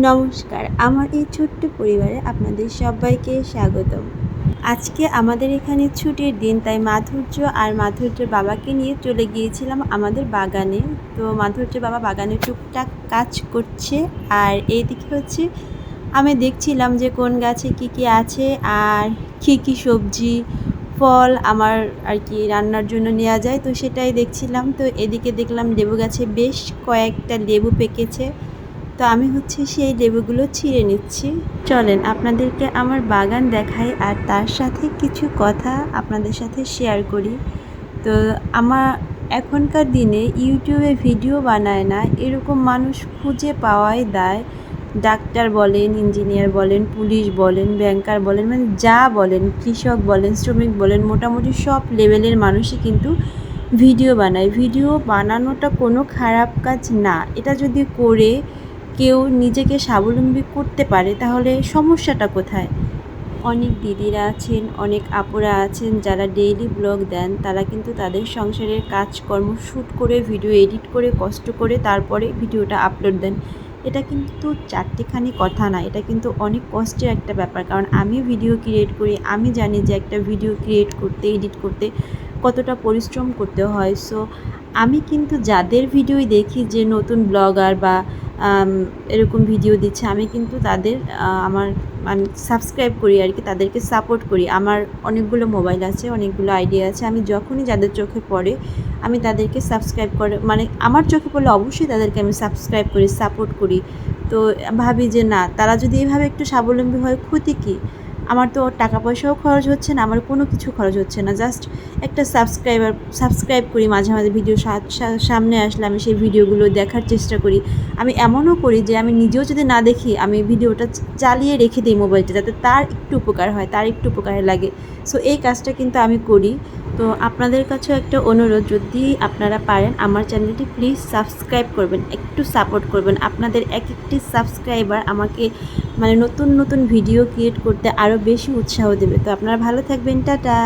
নমস্কার, আমার এই ছোট্ট পরিবারে আপনাদের সবাইকে স্বাগতম। আজকে আমাদের এখানে ছুটির দিন, তাই মাধুর্য আর মাধুর্যের বাবাকে নিয়ে চলে গিয়েছিলাম আমাদের বাগানে। তো মাধুর্য বাবা বাগানে টুকটাক কাজ করছে আর এইদিকে হচ্ছে আমি দেখছিলাম যে কোন গাছে কি কি আছে আর কী কী সবজি, ফল আমার আর কি রান্নার জন্য নেওয়া যায়, তো সেটাই দেখছিলাম। তো এদিকে দেখলাম লেবু গাছে বেশ কয়েকটা লেবু পেকেছে। তো আমি হচ্ছে সেই লেবুগুলো ছিঁড়ে নিচ্ছি। চলেন আপনাদেরকে আমার বাগান দেখাই আর তার সাথে কিছু কথা আপনাদের সাথে শেয়ার করি। তো আমার এখনকার দিনে ইউটিউবে ভিডিও বানায় না, এরকম মানুষ খুঁজে পাওয়াই দায়। ডাক্তার বলেন, ইঞ্জিনিয়ার বলেন, পুলিশ বলেন ব্যাংকার বলেন মানে যা বলেন, কৃষক বলেন, শ্রমিক বলেন, মোটামুটি সব লেভেলের মানুষই কিন্তু ভিডিও বানায়। ভিডিও বানানোটা কোনো খারাপ কাজ না। এটা যদি করে কেউ নিজেকে স্বাবলম্বী করতে পারে, তাহলে সমস্যাটা কোথায়? অনেক দিদিরা আছেন, অনেক আপুরা আছেন, যারা ডেইলি ব্লগ দেন, তারা কিন্তু তাদের সংসারের কাজকর্ম শ্যুট করে ভিডিও এডিট করে, কষ্ট করে তারপরে ভিডিওটা আপলোড দেন। এটা কিন্তু চারটেখানি কথা না, এটা কিন্তু অনেক কষ্টের একটা ব্যাপার। কারণ আমি ভিডিও ক্রিয়েট করি, আমি জানি যে একটা ভিডিও ক্রিয়েট করতে এডিট করতে কতটা পরিশ্রম করতে হয়। সো আমি কিন্তু যাদের ভিডিওই দেখি যে নতুন ব্লগার বা এরকম ভিডিও দিচ্ছে, আমি কিন্তু তাদের আমার, আমি সাবস্ক্রাইব করি আর কি, তাদেরকে সাপোর্ট করি। আমার অনেকগুলো মোবাইল আছে, অনেকগুলো আইডিয়া আছে, আমি যখনই যাদের চোখে পড়ে, আমি তাদেরকে সাবস্ক্রাইব করে মানে আমার চোখে পড়লে অবশ্যই তাদেরকে আমি সাবস্ক্রাইব করি, সাপোর্ট করি। তো ভাবি যে না, তারা যদি এভাবে একটু স্বাবলম্বী হয়, ক্ষতি কী? আমার তো টাকা পয়সাও খরচ হচ্ছে না, আমার কোনো কিছু খরচ হচ্ছে না। জাস্ট একটা সাবস্ক্রাইবার সাবস্ক্রাইব করি মাঝে মাঝে ভিডিও সামনে আসলে আমি সেই ভিডিওগুলো দেখার চেষ্টা করি। আমি এমনও করি যে আমি নিজেও যদি না দেখি, আমি ভিডিওটা চালিয়ে রেখে দিই মোবাইলটা যাতে তার একটু উপকার হয়, তার একটু উপকারে লাগে। সো এই কাজটা কিন্তু আমি করি। তো আপনাদের কাছেও একটা অনুরোধ, যদি আপনারা পারেন, আমার চ্যানেলটি প্লিজ সাবস্ক্রাইব করবেন, একটু সাপোর্ট করবেন। আপনাদের এক একটি সাবস্ক্রাইবার আমাকে মানে নতুন নতুন ভিডিও ক্রিয়েট করতে আরও বেশি উৎসাহ দেবে। তো আপনারা ভালো থাকবেন, টাটা।